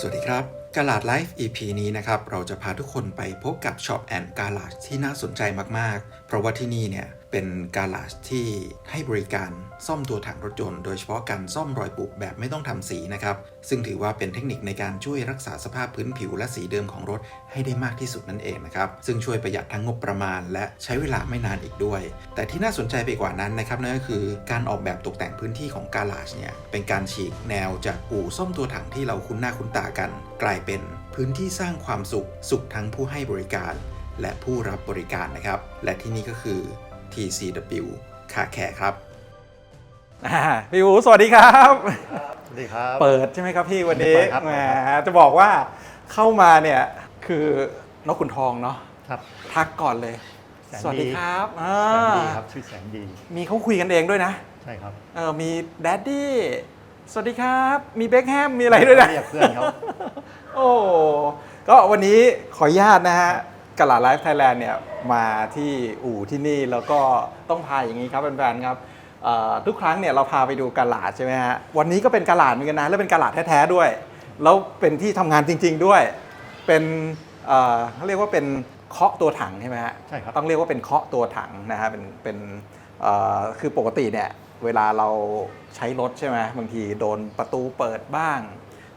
สวัสดีครับกาลาดไลฟ์ EP นี้นะครับ เราจะพาทุกคนไปพบกับช็อปแอนด์กาลาดที่น่าสนใจมาก ๆ เพราะว่าที่นี่เนี่ย เป็นกาลาดที่ให้บริการซ่อมตัวถังรถยนต์โดยเฉพาะการซ่อมรอยบุบแบบไม่ต้องทำสีนะครับ ซึ่งถือว่าเป็นเทคนิคในการช่วยรักษาสภาพพื้นผิวและสีเดิมของรถให้ได้มากที่สุดนั่นเองนะครับ ซึ่งช่วยประหยัดทั้งงบประมาณ และใช้เวลาไม่นานอีกด้วย แต่ที่น่าสนใจไปกว่านั้นนะครับนั่นก็คือการออกแบบตกแต่งพื้นที่ของกาลาดเนี่ยเป็นการฉีกแนวจากอู่ซ่อมตัวถังที่เราคุ้นหน้าคุ้นตากัน กลายเป็นพื้นที่สร้างความสุข สุขทั้งผู้ให้บริการ และผู้รับบริการนะครับ และที่นี่ก็คือ TCW คาแคร์ครับอ่าพี่อูสวัสดีครับ สวัสดีครับ เปิดใช่ไหมครับพี่วันนี้เปิดครับ แหมจะบอกว่าเข้ามาเนี่ยคือนกขุนทองเนาะครับ ทักก่อนเลย แสนดี สวัสดีครับอ่าแสนดีครับชื่อแสนดีมีเขาคุยกันเองด้วยนะใช่ครับเออมีแดดดี้สวัสดีครับ มีเบคแฮมมีอะไรด้วยนะ เรียกเพื่อนเขา โอ้ ก็วันนี้ขออนุญาตนะฮะ กลาไลฟ์ไทยแลนด์เนี่ยมาที่อู่ที่นี่แล้วก็ต้องพาอย่างนี้ครับแฟนๆครับเอ่อทุกครั้งเนี่ยเราพาไปดูกาลาดใช่ไหมฮะวันนี้ก็เป็นกาลาดเหมือนกันนะแล้วเป็นกาลาดแท้ๆด้วย แล้วเป็นที่ทำงานจริง ๆด้วย เป็นเอ่อเขาเรียกว่าเป็นเคาะตัวถังใช่ไหมฮะใช่ครับต้องเรียกว่าเป็นเคาะตัวถังนะฮะเป็นเป็นเอ่อคือปกติเนี่ยเวลาเราใช้รถใช่ไหมบางทีโดนประตูเปิดบ้าง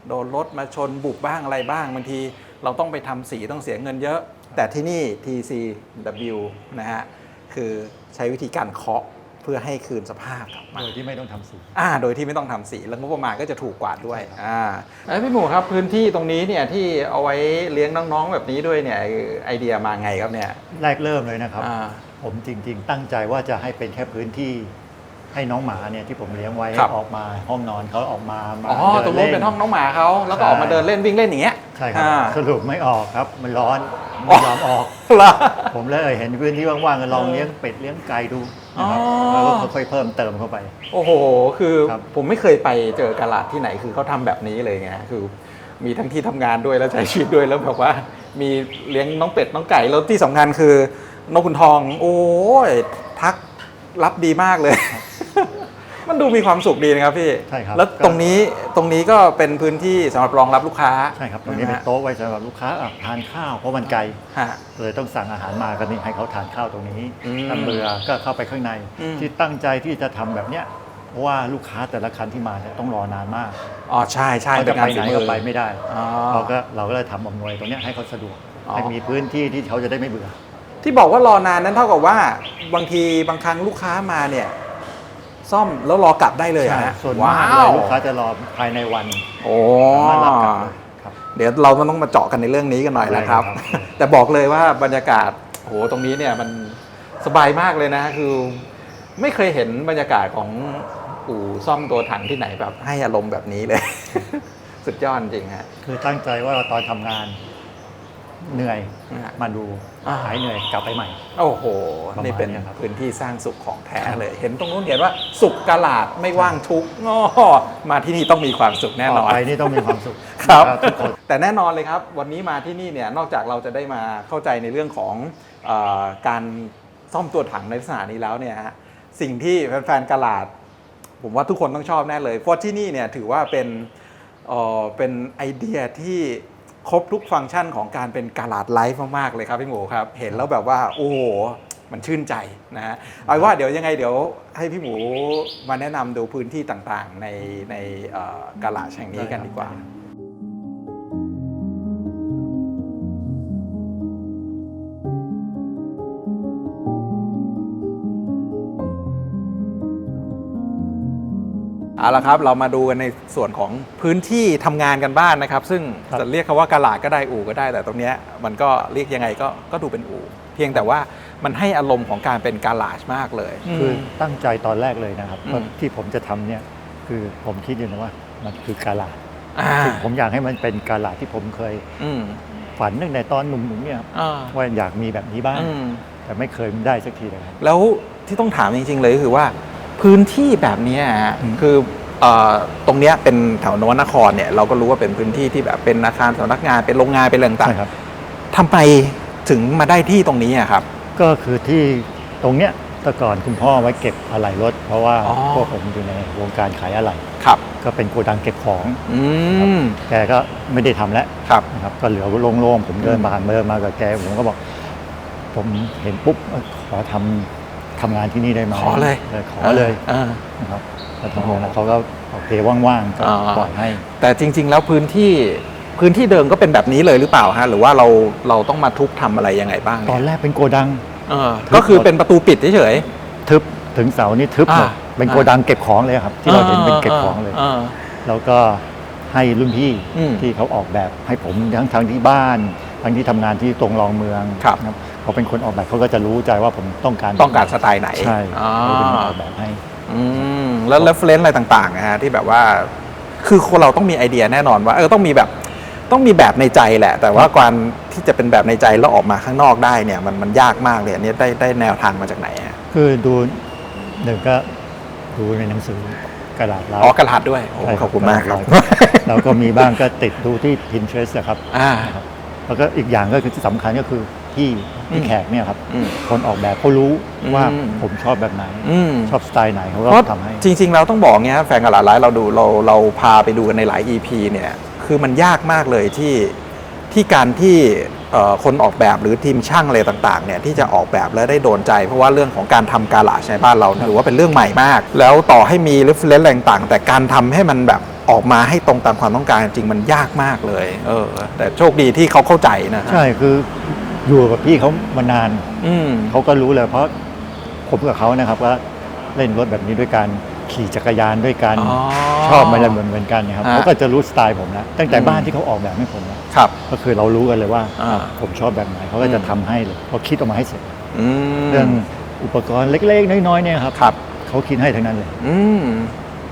โดนรถมาชนบุบบ้างอะไรบ้างบางทีเราต้องไปทำสีต้องเสียเงินเยอะ แต่ที่นี่ TCW นะฮะคือใช้วิธีการเคาะเพื่อให้คืนสภาพกลับมาโดยที่ไม่ต้องทำสีอ่าโดยที่ไม่ต้องทำสี แล้วงบประมาณก็จะถูกกว่าด้วยอ่าแล้วพี่หมูครับพื้นที่ตรงนี้เนี่ยที่เอาไว้เลี้ยงน้องๆแบบนี้ด้วยเนี่ยไอไอเดียมาไงครับเนี่ยแรกเริ่มเลยนะครับอ่าผมจริง ๆ ตั้งใจว่าจะให้เป็นแค่พื้นที่ ให้น้องหมาเนี่ยที่ผมเลี้ยงไว้ครับ ออกมาห้องนอนเขาออกมามาอ๋อตรงนู้นเป็นห้องน้องหมาเขาแล้วก็ออกมาเดินเล่นวิ่งเล่นอย่างเงี้ยใช่ครับ อ่า สรุปไม่ออกครับ มันร้อนอ๋ไม่อยอมออก เหรอ ผมเลยเห็นพื้นที่ว่างๆก็ลองเลี้ยงเป็ดเลี้ยงไก่ดูนะครับอ๋อ แล้วก็ค่อยๆเพิ่มเติมเข้าไป โอ้โห คือครับ ผมไม่เคยไปเจอกาลาดที่ไหนคือเขาทำแบบนี้เลยไงคือ มีทั้งที่ทำงานด้วยแล้วใช้ชีวิตด้วยแล้วแบบว่า มีเลี้ยงน้องเป็ดน้องไก่แล้วที่สำคัญคือนกขุนทอง โอ้ยทักรับดีมากเลย มันดูมีความสุขดีนะครับพี่ใช่ครับ แล้วตรงนี้ตรงนี้ก็เป็นพื้นที่สำหรับรองรับลูกค้าใช่ครับตรงนี้เป็นฮะโต๊ะไว้สำหรับลูกค้าอะทานข้าวเพราะมันไกลฮะเลยต้องสั่งอาหารมากันนี่ให้เขาทานข้าวตรงนี้อืมถ้าเบื่อก็เข้าไปข้างในอืมที่ตั้งใจที่จะทำแบบเนี้ยเพราะว่าลูกค้าแต่ละคันที่มาเนี่ยต้องรอนานมากอ๋อใช่ใช่เขาจะไปไหนฝีมืก็อไปไม่ได้อ๋อเราก็เราก็เลยทำอำนวยตรงเนี้ยให้เขาสะดวกอ๋อให้มีพื้นที่ที่เขาจะได้ไม่เบื่อ ที่บอกว่ารอนานนั้นเท่ากับว่าบางทีบางครั้งลูกค้ามาเนี่ย ซ่อมแล้วรอกลับได้เลยเหรอใช่ฮะส่วนว้ามากเลวยลูกค้าจะรอภายในวันโอ้สามารถรับกลับเลยครับ เดี๋ยวเรามันต้องมาเจาะกันในเรื่องนี้กันหน่อยนะครับ ได้ครับ แต่บอกเลยว่าบรรยากาศโหตรงนี้เนี่ยมันสบายมากเลยนะ คือไม่เคยเห็นบรรยากาศของอู่ซ่อมตัวถังที่ไหนแบบให้อารมณ์แบบนี้เลย สุดยอดจริงฮะ คือตั้งใจว่าตอนทำงานเหนื่อยนะฮะมาดูอ่า หายเหนื่อยกลับไปใหม่ โอ้โหประมาณนี่เป็นเนี้ยครับพื้นที่สร้างสุขของแท้เลย เห็นตรงนู้นเห็นว่าสุขกาลาดไม่ว่างทุกข์ง้อมาที่นี่ต้องมีความสุขแน่นต่ออนไปนี่ต้องมีความสุขครับนะทุกคนแต่แน่นอนเลยครับ วันนี้มาที่นี่เนี่ยนอกจากเราจะได้มาเข้าใจในเรื่องของเออการซ่อมตัวถังในลักษณะนี้แล้วเนี่ยฮะสิ่งที่แฟนๆกาลาด ผมว่าทุกคนต้องชอบแน่เลยเพราะที่นี่เนี่ยถือว่าเป็นเอ่อเป็นไอเดียที่ ครบทุกฟังก์ชันของการเป็นกาลาดไลฟ์มากๆเลยครับพี่หมูครับ เห็นแล้วแบบว่า โอ้โหมันชื่นใจนะฮะเอาว่าเดี๋ยวยังไงเดี๋ยวให้พี่หมูมาแนะนำดูพื้นที่ต่างๆ ในในเอ่อกาลาดแห่งนี้กันดีกว่า เอาละครับเรามาดูกันในส่วนของพื้นที่ทำงานกันบ้านนะครับ ซึ่งครับจะเรียกคำว่ากาลาดก็ได้อู่ก็ได้ แต่ตรงเนี้ยมันก็เรียกยังไงก็ก็ดูเป็นอู่เพียงแต่ว่ามันให้อารมณ์ของการเป็นกาลาดมากเลย คือตั้งใจตอนแรกเลยนะครับอืมว่าที่ผมจะทำเนี่ยคือผมคิดอยู่นะว่ามันคือกาลาดอ่าซึ่งผมอยากให้มันเป็นกาลาดที่ผมเคยอืมฝันตั้งแต่ตอนหนุ่มๆเนี่ยอ่าว่าอยากมีแบบนี้บ้างอืมแต่ไม่เคยได้สักทีเลยครับแล้วที่ต้องถามจริงๆเลยก็คือว่า พื้นที่แบบเนี้ยฮะอืมคือเอ่อตรงเนี้ยเป็นแถวนวนครเนี่ยเราก็รู้ว่าเป็นพื้นที่ที่แบบเป็นอาคารสำนักงานเป็นโรงงานเป็นอะไรต่างใช่ครับๆทำไมถึงมาได้ที่ตรงนี้อะครับ ก็คือที่ตรงเนี้ยแต่ก่อนคุณพ่อไว้เก็บอะไหล่รถ เพราะว่าอ๋อพวกผมอยู่ในวงการขายอะไหล่ครับ ก็เป็นโกดังเก็บของอืมแกก็ไม่ได้ทำแล้วครับนะครับก็เหลือโล่งๆผมเดินผ่านเดินมากับแกผมก็บอก ผมเห็นปุ๊บเอ้ยขอทำ ทำงานที่นี่ได้ไหมขอเลยขอเลยอ่า นะครับแล้วทำงานแล้วเขาก็โอเคว่างๆก็อ่า ปล่อยให้ แต่จริง ๆ แล้วพื้นที่พื้นที่เดิมก็เป็นแบบนี้เลยหรือเปล่าฮะหรือว่าเราเราต้องมาทุบทำอะไรยังไงบ้างตอนเนี่ยแรกเป็นโกดัง เออก็คือเป็นประตูปิดเฉย ทึบถึงเสานี่ทึบหมดอ่าเป็นอ่าโกดังเก็บของเลยครับ ๆที่เราเห็นเป็นเก็บของเลยา แล้วก็ให้รุ่นพี่อืมที่เขาออกแบบให้ผมทั้งทางที่บ้าน ทั้งที่ทำงานที่ตรงรองเมืองครับ นะ เขาเป็นคนออกแบบเขาก็จะรู้ใจว่าผมต้องการต้องการสไตล์ไหนใช่อ่าเขาเป็นคนออกแบบให้ อืมแล้ว reference อะไรต่างๆนะฮะที่แบบว่า คือคนเราต้องมีไอเดียแน่นอนว่าเออต้องมีแบบต้องมีแบบในใจแหละ แต่ว่าการที่จะเป็นแบบในใจแล้วออกมาข้างนอกได้เนี่ย มันมันยากมากเลยอันนี้ได้ได้แนวทางมาจากไหนฮะคือดูหนึ่งก็ดูในหนังสือกระดาษแล้วอ๋อกระดาษด้วยโอ้ใช่ขอบคุณมากครับแล้วก็มีบ้างก็ติดดูที่ Pinterest นะครับอ่านะครับแล้วก็อีกอย่างก็คือที่สำคัญก็คือพี่อื พี่มแขกเนี่ยครับ อืมคนออกแบบเขารู้ว่าอืม ผมชอบแบบไหน อืม ชอบสไตล์ไหนเขาก็เพราะทำให้ จริงๆ เราต้องบอกเงี้ยแฟนกระดาษไลฟ์เราดูเราเราพาไปดูกันในหลาย EP เนี่ยคือมันยากมากเลยที่ที่การที่เอ่อคนออกแบบหรือทีมช่างอะไรต่างๆเนี่ยที่จะออกแบบแล้วได้โดนใจ เพราะว่าเรื่องของการทำกาลาชในบ้านเราถือว่าเป็นเรื่องใหม่มาก แล้วต่อให้มี reference อะไรต่างๆ แต่การทำให้มันแบบออกมาให้ตรงตามความต้องการจริงๆมันยากมากเลย เออ แต่โชคดีที่เขาเข้าใจนะฮะ ใช่คือ อยู่กับพี่เขามานานอืมเขาก็รู้เลยเพราะผมกับเขานะครับว่าเล่นรถแบบนี้ด้วยกันขี่จักรยานด้วยกันอ๋อ ชอบอะไรเหมือนเหมือนกันนะครับฮะเขาก็จะรู้สไตล์ผมนะตั้งแต่อืม บ้านที่เขาออกแบบให้ผมนะครับ ก็คือเรารู้กันเลยว่าอ่า ผมชอบแบบไหนเขาก็จะอืมทำให้เลยเขาคิดออกมาให้เสร็จ อืม เรื่องอุปกรณ์เล็กๆ น้อยๆเนี่ยครับครับ เขาคิดให้ทั้งนั้นเลย อืม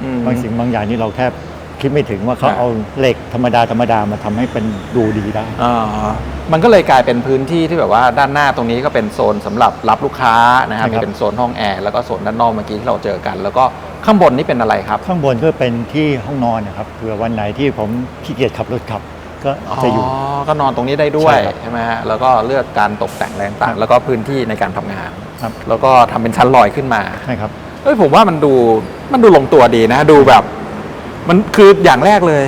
อืม บางสิ่งบางอย่างนี่เราแทบ คิดไม่ถึงว่าเขาครับ เอาเหล็กธรรมดาธรรมดามาทำให้เป็นดูดีได้ อ่ามันก็เลยกลายเป็นพื้นที่ที่แบบว่าด้านหน้าตรงนี้ก็เป็นโซนสำหรับรับลูกค้านะครับใช่มีครับเป็นโซนห้องแอร์แล้วก็โซนด้านนอกเมื่อกี้ที่เราเจอกัน แล้วก็ข้างบนนี่เป็นอะไรครับ ข้างบนก็เป็นที่ห้องนอนนะครับเผื่อวันไหนที่ผมขี้เกียจขับรถขับ ก็จะอยู่ ก็นอนตรงนี้ได้ด้วยใช่ครับใช่ไหมฮะแล้วก็เลือกการตกแต่งอะไรต่างๆแล้วก็พื้นที่ในการทำงาน ครับ แล้วก็ทำเป็นชั้นลอยขึ้นมาใช่ครับ เอ้ยผมว่ามันดูมันดูลงตัวดีนะ ดูแบบ มันคืออย่างแรกเลย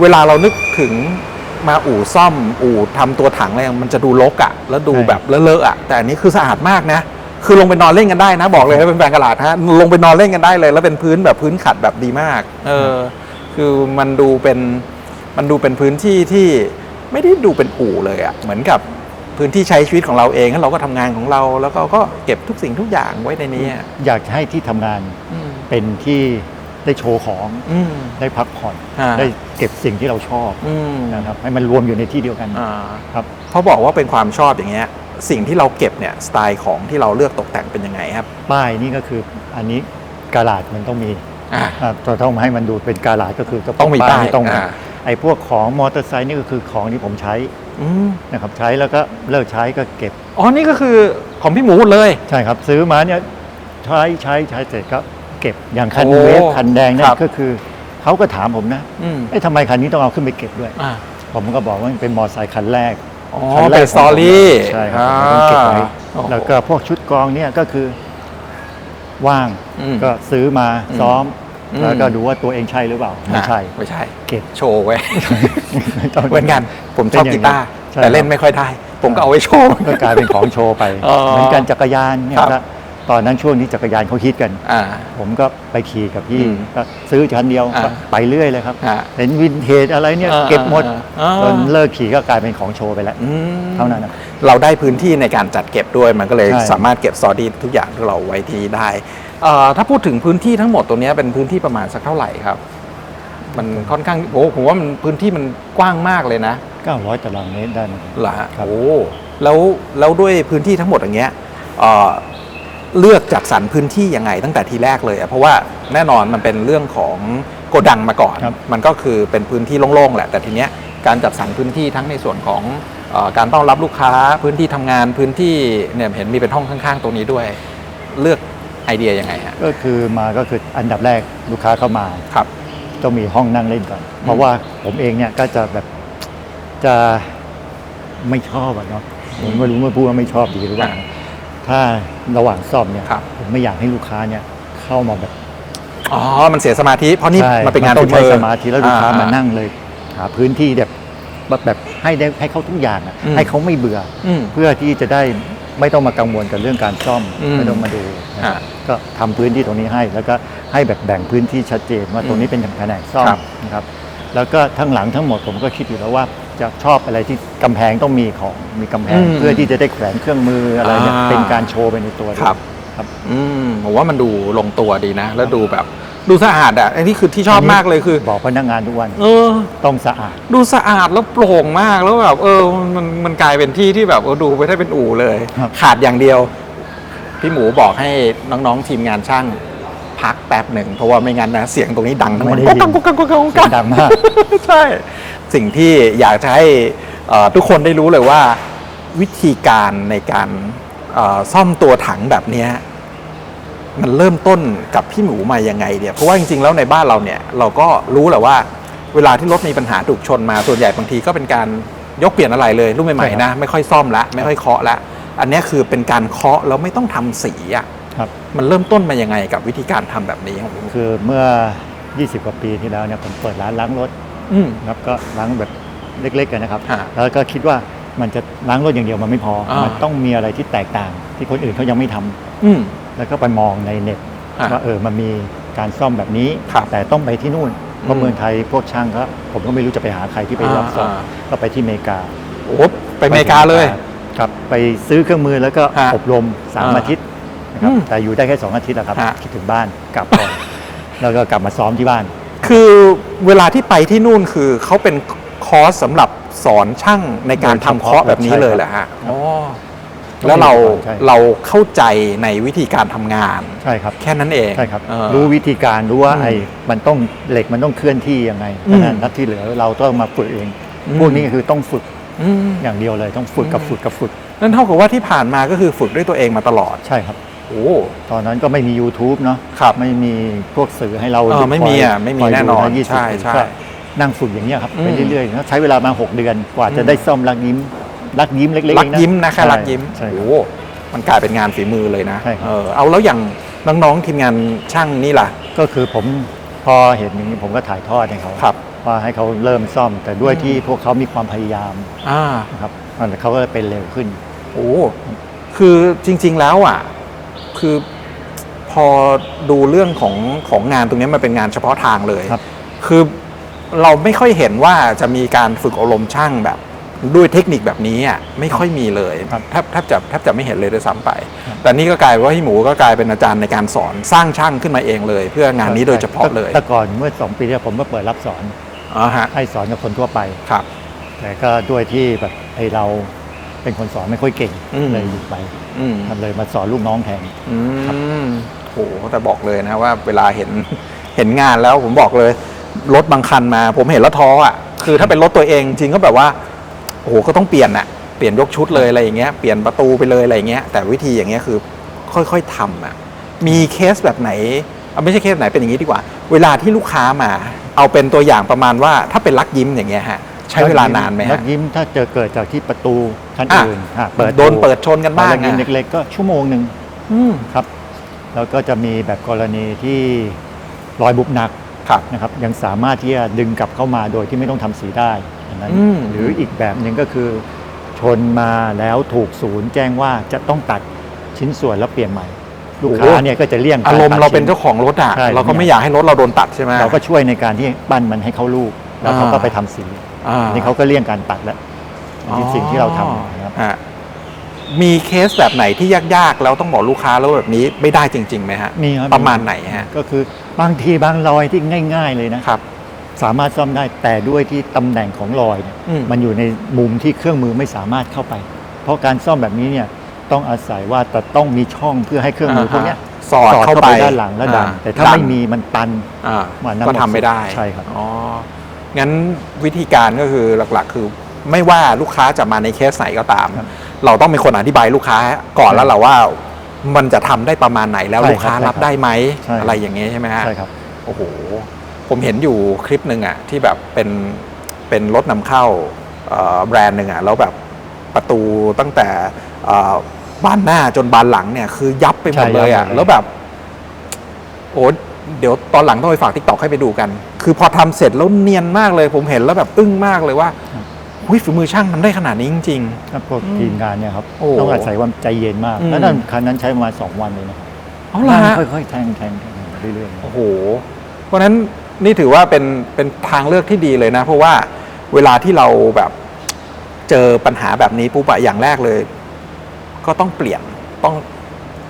เวลาเรานึกถึงมาอู่ซ่อม อู่ทำตัวถังอะไรมันจะดูรกอะ่ะ แล้วดูใช่ แบบเลอะๆอะ่ะ แต่อันนี้คือสะอาดมากนะ คือลงไปนอนเล่นกันได้นะ บอกเลยให้เป็นแฟนกระดาษฮะลงไปนอนเล่นกันได้เลย แล้วเป็นพื้นแบบพื้นขัดแบบดีมาก เออ คือมันดูเป็นมันดูเป็นพื้นที่ที่ไม่ได้ดูเป็นอู่เลยอะ่ะ เหมือนกับพื้นที่ใช้ชีวิตของเราเองแล้วเราก็ทำงานของเรา แล้วก็ก็เก็บทุกสิ่งทุกอย่างไว้ในนี้อะอยากจะให้ที่ทำงานอืม เป็นที่ ได้โชว์ของอืม ได้พักผ่อนอ่า ได้เก็บสิ่งที่เราชอบอืมนะครับให้มันรวมอยู่ในที่เดียวกันอ่าครับ เพราะบอกว่าเป็นความชอบอย่างเงี้ย สิ่งที่เราเก็บเนี่ยสไตล์ของที่เราเลือกตกแต่งเป็นยังไงครับ ป้ายนี่ก็คืออันนี้กาลาดมันต้องมีอ่า อ่าจะต้องให้มันดูเป็นกาลาดก็คือต้องมีป้ายนี่ต้องมีอ่า ไอ้พวกของมอเตอร์ไซค์นี่ก็คือของที่ผมใช้อืมนะครับใช้แล้วก็เลิกใช้ก็เก็บ อ๋อนี่ก็คือของพี่หมูหมดเลย ใช่ครับ ซื้อมาเนี่ยใช้ใช้ใช้เสร็จก็ เก็บ อย่างคันโอ้เวฟคันแดงเนี่คยรับก็คือเขาก็ถามผมนะอืม เอ้ทำไมคันนี้ต้องเอาขึ้นไปเก็บด้วย อ่า ผมก็บอกว่ามันเป็นมอเตอร์ไซค์คันแรกอ๋อคันแรเป็นกสตอรี่ใช่ครับผมต้องเก็บไว้โอ้โหแล้วก็พวกชุดกรองเนี่ยก็คือว่างอืมก็ซื้อมาอืมซ้อม อืม แล้วก็ดูว่าตัวเองใช่หรือเปล่าไม่ใช่ ไม่ใช่ เก็บ โชว์ไว้ต้องเหมือนกัน ผมชอบเป็นอกีย่างนั้นตาร์ใช่แต่เล่นครับไม่ค่อยได้ ผมก็เอาไว้โชว์ ก็กลายเป็นของโชว์ไป อ๋อเหมือนกันจักรยานเนี่ยครับก็ ตอนนั้นช่วงนี้จักรยานเขาฮิตกัน อ่า ผมก็ไปขี่กับพี่อืมก็ซื้อคันเดียวอ่าก็ไปเรื่อยเลยครับอ่าเห็นวินเทจอะไรเนี่ยอ่าเก็บหมดอ่า จนเลิกขี่ก็กลายเป็นของโชว์ไปแล้ว อืมเท่านั้นนะเราได้พื้นที่ในการจัดเก็บด้วยมันก็เลยใช่ สามารถเก็บสตอรี่ทุกอย่างที่เราไว้ที่นี่ได้เอ่อถ้าพูดถึงพื้นที่ทั้งหมดตรงเนี้ยเป็นพื้นที่ประมาณสักเท่าไหร่ครับ มันค่อนข้างโอ้ผมว่ามันพื้นที่มันกว้างมากเลยนะ900ตารางเมตรได้ไหมเหรอฮะครับ โอ้แล้วแล้วด้วยพื้นที่ทั้งหมดอย่างเงี้ยเอ่อ เลือกจัดสรรพื้นที่ยังไงตั้งแต่ทีแรกเลยอะเพราะว่าแน่นอนมันเป็นเรื่องของโกดังมาก่อนครับมันก็คือเป็นพื้นที่โล่งๆแหละ แต่ทีเนี้ยการจัดสรรพื้นที่ทั้งในส่วนของเออการต้อนรับลูกค้าพื้นที่ทำงานพื้นที่เนี่ยเห็นมีเป็นห้องข้างๆ ตรงนี้ด้วย เลือกไอเดียยังไงฮะก็คือมาก็คืออันดับแรกลูกค้าเข้ามาครับต้องมีห้องนั่งเล่นก่อน เพราะว่าผมเองเนี่ยก็จะแบบจะไม่ชอบอะเนาะผมไม่รู้ว่าพูดว่าไม่ชอบดีหรือเปล่าอ่าท ถ้าระหว่างซ่อมเนี่ยครับ ผมไม่อยากให้ลูกค้าเนี่ยเข้ามาแบบอ๋อ มันเสียสมาธิ เพราะนี่ใช่มันเป็นงานต้องฝีใช้มือสมาธิแล้วลูกค้าอ่ มานั่งเลย หาพื้นที่แบบแบบแบบให้ได้ให้เขาทุกอย่างอะอืม ให้เขาไม่เบื่อ อืม เพื่อที่จะได้ไม่ต้องมากังวลกับเรื่องการซ่อมอืมไม่ต้องมาดูนะครับอ่าก็ทำพื้นที่ตรงนี้ให้ แล้วก็ให้แบบแบ่งพื้นที่ชัดเจนว่าอืมตรงนี้เป็นแผนกซ่อมครับนะครับ แล้วก็ทั้งหลังทั้งหมดผมก็คิดอยู่แล้วว่า จะชอบอะไรที่กำแพงต้องมีของมีกำแพงเพื่อที่จะได้แขวนเครื่องมืออะไรเนี่ยอ่า เป็นการโชว์ไปในตัวด้วย ครับ ครับ อืมผมว่ามันดูลงตัวดีนะ แล้วดูแบบดูสะอาดอะไอ้นี่คือที่ชอบมากเลยคือ บอกพนักงานทุกวันเออ ต้องสะอาด ดูสะอาดแล้วโปร่งมากแล้วแบบเออมันมันกลายเป็นที่ที่แบบเออดูไปได้เป็นอู่เลย ครับ ขาดอย่างเดียว พี่หมูบอกให้น้องๆทีมงานช่าง พักแป๊บหนึ่งเพราะว่าไม่งั้นนะเสียงตรงนี้ดังทั้งวันไม่ได้ยินกุ๊กกักกุ๊กกักกุ๊กกักกุ๊กกักดังมากใช่สิ่งที่อยากจะให้เอ่อทุกคนได้รู้เลยว่า วิธีการในการเอ่อซ่อมตัวถังแบบเนี้ยมันเริ่มต้นกับพี่หมูมายังไงเนี่ยเพราะว่าจริงๆแล้วในบ้านเราเนี่ยเราก็รู้แหละว่า เวลาที่รถมีปัญหาถูกชนมาส่วนใหญ่บางทีก็เป็นการยกเปลี่ยนอะไรเลยรุ่นใหม่ๆนะไม่ค่อยซ่อมละไม่ค่อยเคาะละอันเนี้ยคือเป็นการเคาะแล้วไม่ต้องทำสีอะ ครับ มันเริ่มต้นมายังไงกับวิธีการทำแบบนี้ของพี่หมูคือเมื่อ 20 กว่าปีที่แล้วเนี่ยผมเปิดร้านล้างรถอืมนะครับก็ล้างแบบเล็กๆกันนะครับฮะแล้วก็คิดว่ามันจะล้างรถอย่างเดียวมันไม่พออ่ามัมันต้องมีอะไรที่แตกต่าง ที่คนอื่นเขายังไม่ทำอืมแล้วก็ไปมองในเน็ตฮะว่าเออมันมีการซ่อมแบบนี้ครับแต่ต้องไปที่นู่นเพอืราะมเมืองไทยพวกช่างก็ผมก็ไม่รู้จะไปหาใครที่ไปรับซ่อมอ่าก็ไปที่อเมริกาโอ้ไปอเมริกาเลยครับไปซื้อเครื่องมือแล้วก็ฮะอบรมสามอ่าอาทิตย์ นะครับ อืมแต่อยู่ได้แค่สองอาทิตย์แหละครับ ฮะ คิดถึงบ้านกลับก่อน แล้วก็กลับมาซ้อมที่บ้าน คือเวลาที่ไปที่นู่นคือเขาเป็นคอร์สสำหรับสอนช่างในการทำเคาะแบบนี้เลยแหละฮะอ๋อแล้วเราใช่ เราเข้าใจในวิธีการทำงาน ใช่ครับ แค่นั้นเองใช่ครับ เออ รู้วิธีการรู้ว่าอืมไอ้มันต้องเหล็กมันต้องเคลื่อนที่ยังไงอืมแค่นั้นนัดที่เหลือเราต้องมาฝึกเองอืม พวกนี้คือต้องฝึกอืมอย่างเดียวเลยต้องฝึกกับอืมฝึกกับฝึกนั่นเท่ากับว่าที่ผ่านมาก็คือฝึกด้วยตัวเองมาตลอด ใช่ครับ โอ้ตอนนั้นก็ไม่มี YouTube เนาะครับไม่มีพวกสื่อให้เราเออไม่มีอะไม่มีคยดูแน่นอนยี่สิบใช่ปีใช่ก็นั่งฝึกอย่างเงี้ยครับอืมไปเรื่อยๆแล้วใช้เวลามา 6 เดือนกว่าจะอืมได้ซ่อมรักยิ้มรักยิ้มเล็กๆรักยิ้มนะแค่ใช่รักยิ้มใช่ครับโอ้มันกลายเป็นงานฝีมือเลยนะใช่ครับเออเอาแล้วอย่างน้องๆทีมงานช่างนี่ล่ะ ก็คือผมพอเห็นอย่างนี้ผมก็ถ่ายทอดให้เขาครับว่าให้เขาเริ่มซ่อม แต่ด้วยอืมที่พวกเขามีความพยายามอ่านะครับมันเขาก็เป็นเร็วขึ้น โอ้คือจริง ๆแล้วอะ คือพอดูเรื่องของของงานตรงนี้มันเป็นงานเฉพาะทางเลยครับ คือเราไม่ค่อยเห็นว่าจะมีการฝึกอบรมช่างแบบ ด้วยเทคนิคแบบนี้อะไม่ค่อยมีเลยครับแทบแทบจะแทบจะไม่เห็นเลยด้วยซ้ำไป ครับ แต่นี่ก็กลายเป็นว่าพี่หมูก็กลายเป็นอาจารย์ในการสอนสร้างช่างขึ้นมาเองเลย เพื่องานนี้โดยเฉพาะเลยแต่ก่อนเมื่อสองปีที่แล้วผมก็เปิดรับสอนอ๋อฮะให้สอนกับคนทั่วไป ครับ แต่ก็ด้วยที่แบบไอเรา เป็นคนสอนไม่ค่อยเก่งอืม เลยหยุดไปอืมทำเลยมาสอนลูกน้องแทน อืมโหแต่บอกเลยนะว่าเวลาเห็นเห็นงานแล้วผมบอกเลย รถบางคันมา ผมเห็นแล้วท้ออะคือถ้าเป็นรถตัวเองจริงก็แบบว่าโอ้โหก็ต้องเปลี่ยนอะเปลี่ยนยกชุดเลยอะไรอย่างเงี้ยเปลี่ยนประตูไปเลยอะไรอย่างเงี้ยแต่วิธีอย่างเงี้ยคือค่อยๆทำอะมีเคสแบบไหนเอาไม่ใช่เคสไหนเป็นอย่างนี้ดีกว่า เวลาที่ลูกค้ามา เอาเป็นตัวอย่างประมาณว่าถ้าเป็นลักยิ้มอย่างเงี้ยฮะ ใช้เวลานานไหมรัฮะกยิ้มถ้าเจอเกิดจากที่ประตูคันอะ อื่นอะเปิดโดนเปิดชนกันบ้างรักยิ้มอะเล็กๆก็ชั่วโมงหนึ่งอืมครับ แล้วก็จะมีแบบกรณีที่รอยบุบหนักครับ นะครับ ยังสามารถที่จะดึงกลับเข้ามาโดยที่ไม่ต้องทำสีได้อันนั้นอืม หรืออีกแบบหนึ่งก็คือ ชนมาแล้วถูกศูนย์แจ้งว่าจะต้องตัดชิ้นส่วนแล้วเปลี่ยนใหม่ ลูกค้าเนี่ยก็จะเลี่ยงกอารมณ์ตัดเราเป็นชิ้ เจ้าของรถอะใช่ เราก็ไม่อยากให้รถเราโดนตัดใช่ไหม เราก็ช่วยในการที่ปั้นมันให้เขาลูกแล้วเขาก็อ่า ไปทำสี อ่านี่เขาก็เลี่ยงการตัดแล้วอันนี้สิ่งที่เราทำนะครับ ฮะมีเคสแบบไหนที่ยากๆแล้วต้องบอกลูกค้าแล้วแบบนี้ไม่ได้จริงๆไหมฮะมีครับ ประมาณไหนฮะก็คือบางทีบางรอยที่ง่าย ๆ เลยนะ ครับ สามารถซ่อมได้แต่ด้วยที่ตำแหน่งของรอยเนี่ยอืม มันอยู่ในมุมที่เครื่องมือไม่สามารถเข้าไป เพราะการซ่อมแบบนี้เนี่ยต้องอาศัยว่าจะต้องมีช่องเพื่อให้เครื่องมือพวกเนี้ยสอดเข้าไปด้านหลังแล้วดัน อ่แต่ถ้าไม่มีมันตันอ่าว่านั่นก็ทำไม่ได้ใช่ครับ อ๋อ งั้นวิธีการก็คือหลักๆ คือไม่ว่าลูกค้าจะมาในเคสไหนก็ตามครับเราต้องเป็นคนอธิบายลูกค้าก่อนแล้วเราว่ามันจะทำได้ประมาณไหนแล้วใช่ลูกค้าครับรับได้ไหมใช่อะไรอย่างเงี้ยใช่ไหมฮะใช่ครับโอ้โหผมเห็นอยู่คลิปหนึ่งอะที่แบบเป็นเป็นรถนำเข้าเอ่อแบรนด์หนึ่งอะแล้วแบบประตูตั้งแต่เอ่อบ้านหน้าจนบานหลังเนี่ยคือยับไปหมดเลยอะใช่ยับหมดเลยแล้วแบบโอ้ เดี๋ยวตอนหลังต้องไปฝากทิกตอกให้ไปดูกัน คือพอทำเสร็จแล้วเนียนมากเลย ผมเห็นแล้วแบบอึ้งมากเลยว่าหุยฝีมือช่างทำได้ขนาดนี้จริงครับพวกทีมงานเนี่ยครับโอ้ต้องอาศัยความใจเย็นมากอืมแล้วนั่นคันนั้นใช้ประมาณสองวันเลยนะครับๆเอาล่ะนั่งค่อยๆแทงแทงแทงเรื่อยๆโอ้โห เพราะฉะนั้นนี่ถือว่าเป็นเป็นทางเลือกที่ดีเลยนะ เพราะว่าเวลาที่เราแบบเจอปัญหาแบบนี้ปุ๊บอะอย่างแรกเลย ก็ต้องเปลี่ยนต้อง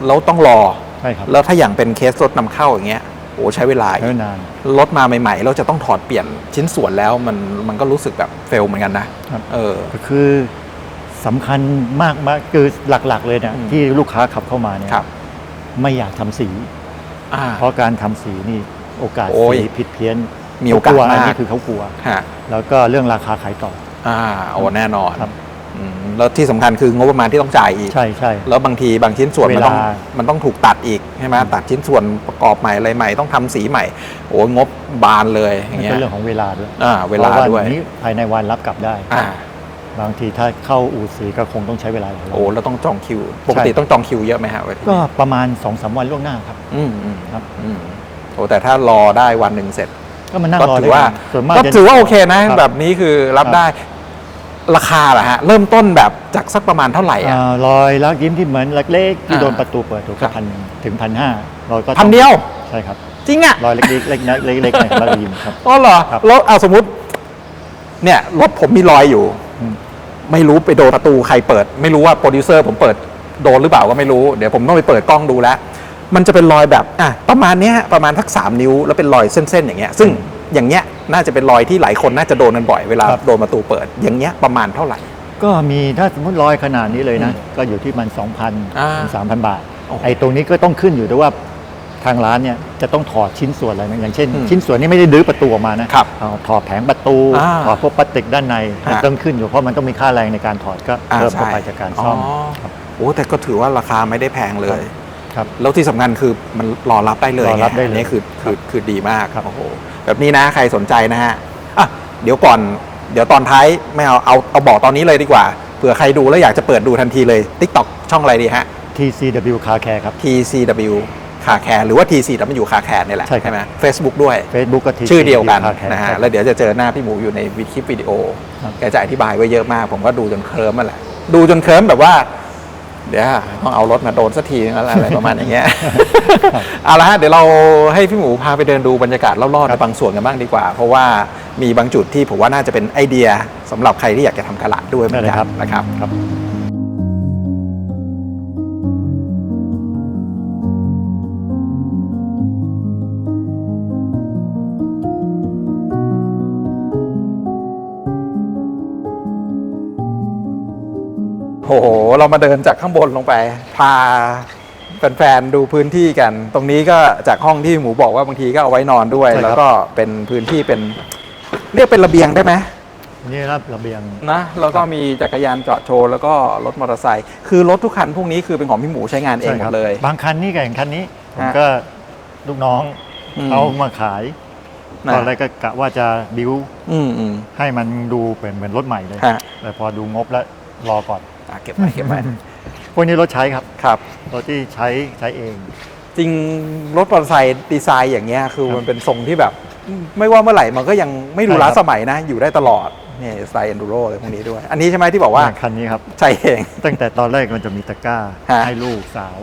แล้วต้องรอใช่ครับแล้วถ้าอย่างเป็นเคสรถนำเข้าอย่างเงี้ย โอ้ใช้เวลาอีกใช้นานรถมาใหม่ ๆ เราจะต้องถอดเปลี่ยนชิ้นส่วนแล้วมันมันก็รู้สึกแบบเฟลเหมือนกันนะครับเออก็คือสำคัญมากมากคือหลักๆ เลยเนี่ยอืมที่ลูกค้าขับเข้ามาเนี่ยครับไม่อยากทำสีอ่าเพราะการทำสีนี่โอกาสโอ้ยสีผิดเพี้ยนมีโอกาสเขลัวมากอันนี้คือเขากลัวฮะแล้วก็เรื่องราคาขายต่ออ่าโอ้แน่นอนครับ อืมแล้วที่สำคัญคืองบประมาณที่ต้องจ่ายอีก ใช่ใช่ แล้วบางทีบางชิ้นส่วนมันต้องเวลามันต้องถูกตัดอีกใช่ไหมตัดชิ้นส่วนประกอบใหม่อะไรใหม่ต้องทำสีใหม่ โอ้งบบานเลยอมัย่านงเงี้ก็ยเรื่องของเวลาด้วยอ่าเวลาพระด้วยนี้ภายในวันรับกลับได้ อ่าบางทีถ้าเข้าอู่สีก็คงต้องใช้เวลาหลายวัน โอ้แล้วต้องจองคิว ปกติต้องจองคิวเยอะไหมฮะเวทีก็ประมาณ2อสวันล่วงหน้าครับ อืมอืมครับ อืมโอ้แต่ถ้ารอได้วันหนึ่งเสร็จ ก็มานั่งก็รอถือว่า ได้ส่วนมากก็จะ ถือว่าโอเคนะ ครับแบบนี้คือรับครับได้ ราคาล่ะฮะ เริ่มต้นแบบจากสักประมาณเท่าไหร่อะอ่ารอยรักยิ้มที่เหมือนเล็กๆที่อ่าโดนประตูเปิดถูกครัก็บพันถึงพันห้าเราก็พันเดียว ใช่ครับจริงอะรอยเล็กๆเล็กๆเล็กๆเนี่ยรักยิ้มครับ อ๋อเหรอครับแล้วเอาสมมติ เนี่ยรถผมมีรอยอยู่ อืม ไม่รู้ไปโดนประตูใครเปิด ไม่รู้ว่าโปรดิวเซอร์ผมเปิดโดนหรือเปล่าก็ไม่รู้ เดี๋ยวผมต้องไปเปิดกล้องดูแล้ว มันจะเป็นรอยแบบอะประมาณเนี้ยประมาณทักสามนิ้ว แล้วเป็นรอยเส้นๆอย่างเงี้ย ซึ่งอ ย่างเงี้ยน่าจะเป็นรอยที่หลายคนน่าจะโดนกันบ่อยเวลาครับ โดนประตูเปิด อย่างเงี้ยประมาณเท่าไหร่ ก็มีถ้าสมมติรอยขนาดนี้เลยนะอืมก็อยู่ที่มัน2,000อ่าถึง3,000 บาท โอ้โหไอ้ตรงนี้ก็ต้องขึ้นอยู่ด้วยว่าทางร้านเนี่ยจะต้องถอดชิ้นส่วนอะไรบ้างอย่างเช่น อืมชิ้นส่วนนี้ไม่ได้ดื้อประตูออกมานะครับเอาถอดแผงประตูอ่าถอดพวกพลาสติกด้านในฮะ ต้องขึ้นอยู่เพราะมันต้องมีค่าแรงในการถอดก็อ่าเพิ่มเข้าใช่ไปจากการซ่อม ครับโอ้แต่ก็ถือว่าราคาไม่ได้แพงเลย ครับแล้วที่สำคัญคือมันรอรับได้เลยรอรับได้เลยอันนี่คือคือคือดีมากครับ โอ้โห แบบนี้นะใครสนใจนะฮะอะเดี๋ยวก่อนเดี๋ยวตอนท้ายไม่เอาเอาเอาบอกตอนนี้เลยดีกว่าเผื่อใครดูแล้วอยากจะเปิดดูทันทีเลย TikTok ช่องอะไรดีฮะ TCW Car Care ครับ TCW คาแคร์หรือว่า TCW คาแคร์นี่แหละใช่ครับไหม Facebook ด้วย Facebook ก็ TCW ชื่อเดียวกัน Car Care นะฮะครับแล้วเดี๋ยวจะเจอหน้าพี่หมูอยู่ในวิคลิปวิดีโอครับแกจะอธิบายไว้เยอะมาก ผมก็ดูจนเคลิ้มมาแหละดูจนเคลิ้มแบบว่า เดี๋ยวต้องเอารถมาโดนสักทีนึงแล้วอะไรประมาณอย่างเงี้ยเอาละฮะเดี๋ยวเราให้พี่หมูพาไปเดินดูบรรยากาศรอบๆในบางส่วนกันบ้างดีกว่า เพราะว่ามีบางจุดที่ผมว่าน่าจะเป็นไอเดียสำหรับใครที่อยากจะทำกระลาดด้วยเหมืได้อนเลยกัครันบนะครับ โอ้โห เรามาเดินจากข้างบนลงไป พาแฟนๆดูพื้นที่กัน ตรงนี้ก็จากห้องที่หมูบอกว่าบางทีก็เอาไว้นอนด้วย ใช่ครับ แล้วก็เป็นพื้นที่เป็น เรียกเป็นระเบียงได้ไหมนี่รับระเบียง นะแล้วก็มีจักรยานจอดโชว์แล้วก็รถมอเตอร์ไซค์คือรถทุกคันพวกนี้คือเป็นของพี่หมูใช้งานเองหมดเลย บางคันนี่กับอย่างคันนี้ ผมฮะก็ลูกน้องอืมเอามาขายนะ ตอนแรกก็กะว่าจะบิวอืมอืมให้มันดูเป็นเหมือนรถใหม่เลย ฮะ แต่พอดูงบแล้วรอก่อน อะเก็บไว้เก็บไว้พวกนี้รถใช้ครับครับ รถที่ใช้ใช้เอง จริงรถมอเตอร์ไซค์ดีไซน์อย่างเงี้ยคือครับมันเป็นทรงที่แบบ ไม่ว่าเมื่อไหร่มันก็ยังไม่รู้ใช่ครัล้าบสมัยนะ อยู่ได้ตลอดนี่สไตล์เอนดูโรอะไรพวกนี้ด้วย อันนี้ใช่ไหมที่บอกว่าคันนี้ครับ ใช่เอง ตั้งแต่ตอนแรกมันจะมีตะกร้า ฮะให้ลูกสาว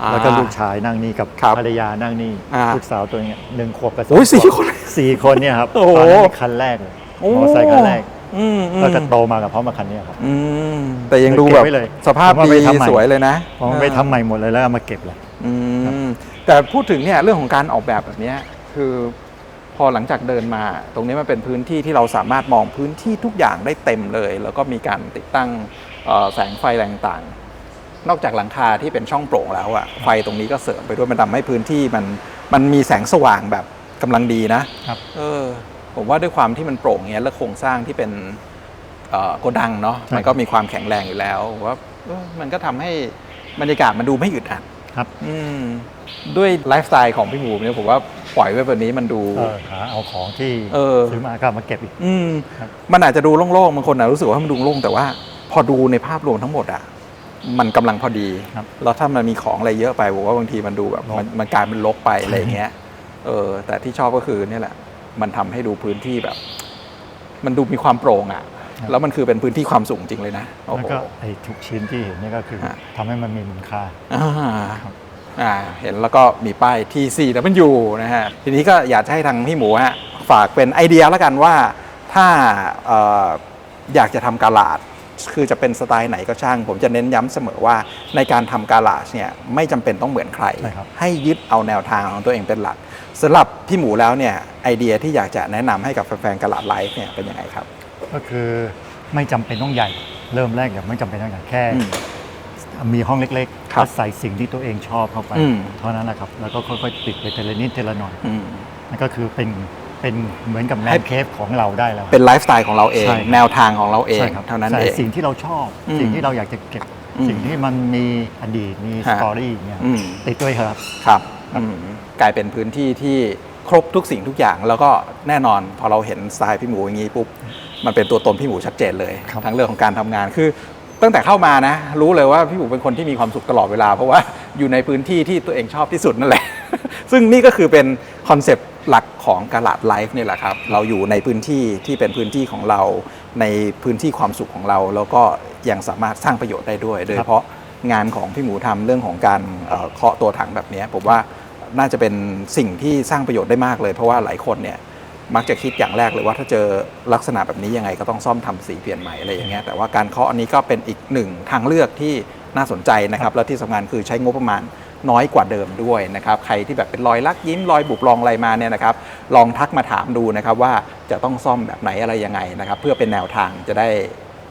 อ่าแล้วก็ลูกชายนั่งนี่กับครับภรรยานั่งนี่อ่าลูกสาวตัวเนี้ยหนึ่งขวบกับสองโอ้ยสี่ขวบคนสี่คนเนี่ยครับโอ้โหตอนนั้นเป็นคันแรกเลยมอเตอร์ไซค์คันแรก อืมอืมแล้วก็โตมากับพร้อมกับคันเนี้ยครับ อืมแต่ยังดูแบบเก็บไว้เลยสภาพผมว่าดีไปทำใหม่ สวยเลยนะพอมันไปทำใหม่หมดเลยแล้วเอามาเก็บเลย อืมแต่พูดถึงเนี่ยเรื่องของการออกแบบแบบเนี้ยคือพอหลังจากเดินมา ตรงนี้มันเป็นพื้นที่ที่เราสามารถมองพื้นที่ทุกอย่างได้เต็มเลย แล้วก็มีการติดตั้งเอ่อแสงไฟแรงต่างๆ นอกจากหลังคาที่เป็นช่องโปร่งแล้วอะไฟตรงนี้ก็เสริมไปด้วยมันทำให้พื้นที่มันมันมีแสงสว่างแบบกำลังดีนะครับ เออ ผมว่าด้วยความที่มันโปร่งเงี้ยและโครงสร้างที่เป็นเอ่อโกดังเนาะใช่มันก็มีความแข็งแรงอยู่แล้วผมว่าเออมันก็ทำให้บรรยากาศมันดูไม่อึดอัดครับอืมด้วยไลฟ์สไตล์ของพี่หมูเนี่ยผมว่าปล่อยไว้แบบนี้มันดูเออหาเอาของที่เออซื้อมาก็เอามาเก็บอีกมครับมันอาจจะดูโล่งๆบางคนอาจจะรู้สึกว่ามันดูโล่งแต่ว่าพอดูในภาพรวมทั้งหมดอะมันกำลังพอดีครับแล้วถ้ามันมีของอะไรเยอะไปผมว่าบางทีมันดูแบบรกมันมันกลายเป็นรกไปอะไรอย่างเงี้ยเออแต่ที่ชอบก็คือเนี่ยแหละ มันทำให้ดูพื้นที่แบบ มันดูมีความโปร่งอะ แล้วมันคือเป็นพื้นที่ความสูงจริงเลยนะโอ้แล้วโหก็ไอ้ทุกชิ้นที่เห็นนี่ก็คือฮะทำให้มันมีมูลค่าอ่าครับอ่าเห็นแล้วก็มีป้าย T4 W นะฮะ ทีนี้ก็อยากจะให้ทางพี่หมูฮะฝากเป็นไอเดียแล้วกันว่าถ้าเอ่ออยากจะทำกาลาดคือจะเป็นสไตล์ไหนก็ช่าง ผมจะเน้นย้ำเสมอว่าในการทำกาลาดเนี่ยไม่จำเป็นต้องเหมือนใครใช่ครับให้ยึดเอาแนวทางของตัวเองเป็นหลัก สำหรับพี่หมูแล้วเนี่ยไอเดียที่อยากจะแนะนำให้กับแฟนๆกาลาดไลฟ์เนี่ยเป็นยังไงครับ ก็คือไม่จำเป็นต้องใหญ่ เริ่มแรกอย่างไม่จำเป็นต้องใหญ่แค่ อืม มีห้องเล็กๆครับก็ใส่สิ่งที่ตัวเองชอบเข้าไป อืม เท่านั้นแหละครับ แล้วก็ค่อยๆติดไปทีละนิดทีละหน่อยอืม นั่นก็คือเป็นเป็นเหมือนกับแลให้ นด์เคฟของเราได้แล้ว เป็นไลฟ์สไตล์ของเราเอง ใช่ครับ แนวทางของเราเอง ใช่ครับเท่านั้นใส่เอง สิ่งที่เราชอบ อืมสิ่งที่เราอยากจะเก็บ อืมสิ่งที่มันมีอดีตมีสฮะตอรี่เนี่ยอืม ติดด้วยครับ ครับ อืมกลายเป็นพื้นที่ที่ครบทุกสิ่งทุกอย่าง แล้วก็แน่นอนพอเราเห็นสไตล์พี่หมูอย่างนี้ปุ๊บมันเป็นตัวตนพี่หมูชัดเจนเลย ครับ ทั้งเรื่องของการทำงานคือ ตั้งแต่เข้ามานะ รู้เลยว่าพี่หมูเป็นคนที่มีความสุขตลอดเวลา เพราะว่าอยู่ในพื้นที่ที่ตัวเองชอบที่สุดนั่นแหละ ซึ่งนี่ก็คือเป็นคอนเซปต์หลักของกาลาดไลฟ์นี่แหละครับ เราอยู่ในพื้นที่ที่เป็นพื้นที่ของเรา ในพื้นที่ความสุขของเรา แล้วก็ยังสามารถสร้างประโยชน์ได้ด้วย โดยเฉพาะงานของพี่หมูทำเรื่องของการเอ่อเคาะตัวถังแบบเนี้ยผมว่า น่าจะเป็นสิ่งที่สร้างประโยชน์ได้มากเลย เพราะว่าหลายคนเนี่ยมักจะคิดอย่างแรกเลยว่าถ้าเจอลักษณะแบบนี้ยังไงก็ต้องซ่อมทำสีเปลี่ยนใหม่อะไรอย่างเงี้ยแต่ว่าการเคาะอันนี้ก็เป็นอีกหนึ่งทางเลือกที่น่าสนใจนะครับแล้วที่สำคัญคือใช้งบประมาณน้อยกว่าเดิมด้วยนะครับใครที่แบบเป็นรอยลักยิ้มรอยบุบลองอะไรมาเนี่ยนะครับลองทักมาถามดูนะครับว่าจะต้องซ่อมแบบไหนอะไรยังไงนะครับเพื่อเป็นแนวทางจะได้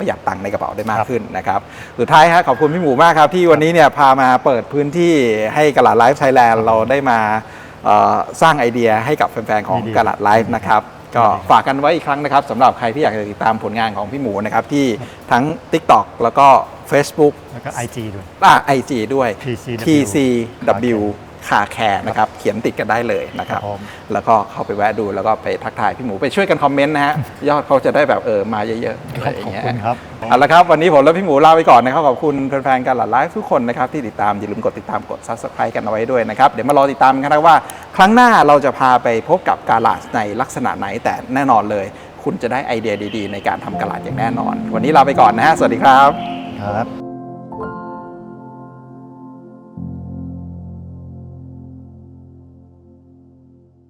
ประหยัดตังค์ในกระเป๋าได้มากครับขึ้นนะครับสุดท้ายฮะขอบคุณพี่หมูมากครับ ที่วันนี้เนี่ยพามาเปิดพื้นที่ให้กระลาไลฟ์ไทยแลนด์เราได้มาเอ่อสร้างไอเดียให้กับแฟนๆของยินดีกระลาไลฟ์นะครับก็ฝากกันไว้อีกครั้งนะครับสำหรับใครที่อยากจะติดตามผลงานของพี่หมูนะครับ ที่ทั้ง TikTok แล้วก็ Facebook แล้วก็ IG ด้วยอ่า IG ด้วย TCW TCW คาแคร์นะครับเขียนติดกันได้เลยนะครับครับผม แล้วก็เข้าไปแวะดูแล้วก็ไปทักทายพี่หมูไปช่วยกันคอมเมนต์นะฮะยอดเขาจะได้แบบเออมาเยอะๆอะไรอย่างเงี้ยขอบคุณครับ เอาละครับ วันนี้ผมและพี่หมูลาไปก่อนนะครับ ขอบคุณแฟนๆการหลัดไลฟ์ทุกคนนะครับ ที่ติดตาม อย่าลืมกดติดตามกด subscribe กันเอาไว้ด้วยนะครับ เดี๋ยวมารอติดตามกันนะว่า ครั้งหน้าเราจะพาไปพบกับการหลาดในลักษณะไหนแต่แน่นอนเลย คุณจะได้ไอเดียดีๆ ในการทำการหลาดอย่างแน่นอน วันนี้ลาไปก่อนนะฮะสวัสดีครับ ครับ